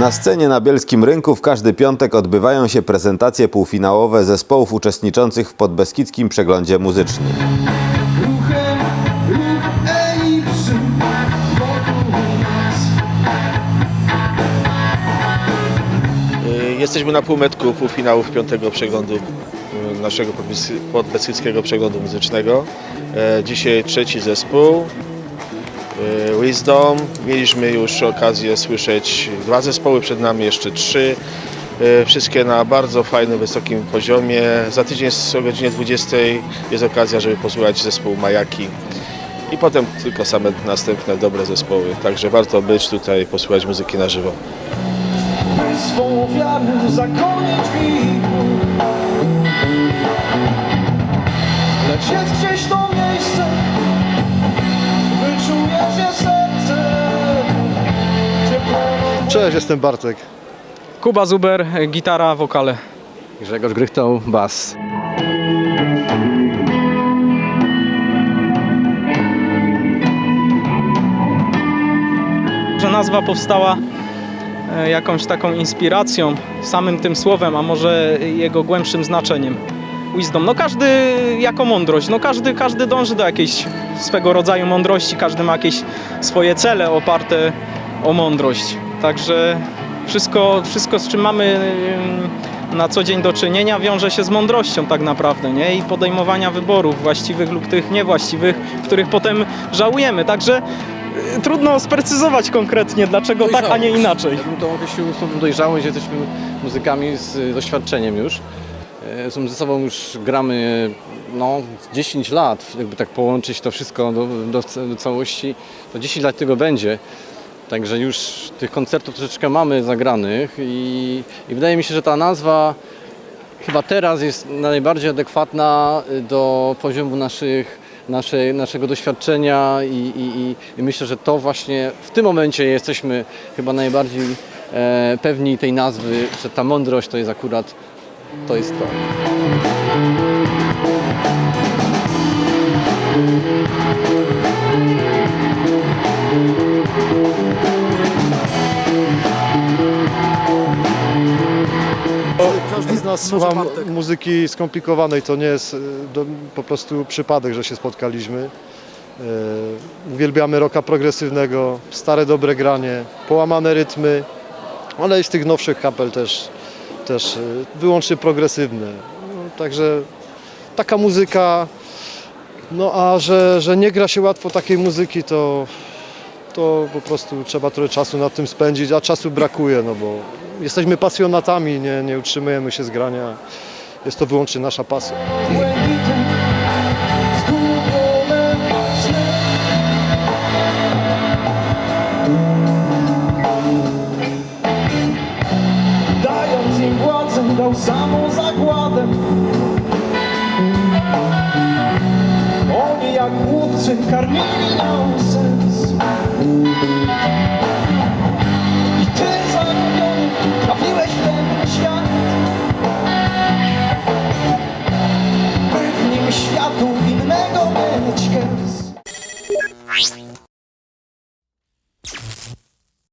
Na scenie na Bielskim Rynku w każdy piątek odbywają się prezentacje półfinałowe zespołów uczestniczących w podbeskidzkim przeglądzie muzycznym. Y, Jesteśmy na półmetku półfinałów piątego przeglądu y, naszego podbes- podbeskidzkiego przeglądu muzycznego. E, Dzisiaj trzeci zespół y, Wisdom. Mieliśmy już okazję słyszeć dwa zespoły, przed nami jeszcze trzy. Y, Wszystkie na bardzo fajnym, wysokim poziomie. Za tydzień o godzinie 20 jest okazja, żeby posłuchać zespół Majaki. I potem tylko same następne dobre zespoły. Także warto być tutaj, posłuchać muzyki na żywo. Lecz jest gdzieś to Cześć, jestem Bartek. Kuba Zuber, gitara, wokale. Grzegorz Grychtał, bas. Że nazwa powstała e, jakąś taką inspiracją, samym tym słowem, a może jego głębszym znaczeniem. Wisdom. No każdy jako mądrość, no każdy, każdy dąży do jakiejś swego rodzaju mądrości, każdy ma jakieś swoje cele oparte o mądrość. Także wszystko, wszystko z czym mamy na co dzień do czynienia wiąże się z mądrością tak naprawdę, nie? I podejmowania wyborów właściwych lub tych niewłaściwych, których potem żałujemy. Także y, trudno sprecyzować konkretnie, dlaczego tak, a nie inaczej. Ja bym to określił słowem dojrzałość, jesteśmy muzykami z doświadczeniem już. E, Są ze sobą już gramy no, 10 lat, jakby tak połączyć to wszystko do, do, do całości, to 10 lat tego będzie. Także już tych koncertów troszeczkę mamy zagranych i, i wydaje mi się, że ta nazwa chyba teraz jest najbardziej adekwatna y, do poziomu naszych, naszej, naszego doświadczenia i, i, i, i myślę, że to właśnie w tym momencie jesteśmy chyba najbardziej e, pewni tej nazwy, że ta mądrość to jest akurat to jest to. Nas słucha mu- muzyki skomplikowanej, to nie jest y, do, po prostu przypadek, że się spotkaliśmy. E, uwielbiamy rocka progresywnego, stare dobre granie, połamane rytmy, ale i z tych nowszych kapel też, też y, wyłącznie progresywne. No, także taka muzyka, no a że, że nie gra się łatwo takiej muzyki, to, to po prostu trzeba trochę czasu nad tym spędzić, a czasu brakuje, no bo jesteśmy pasjonatami, nie, nie utrzymujemy się z grania. Jest to wyłącznie nasza pasja. Dając im władzę, dał samą zagładę. Oni jak głupcy karmili nią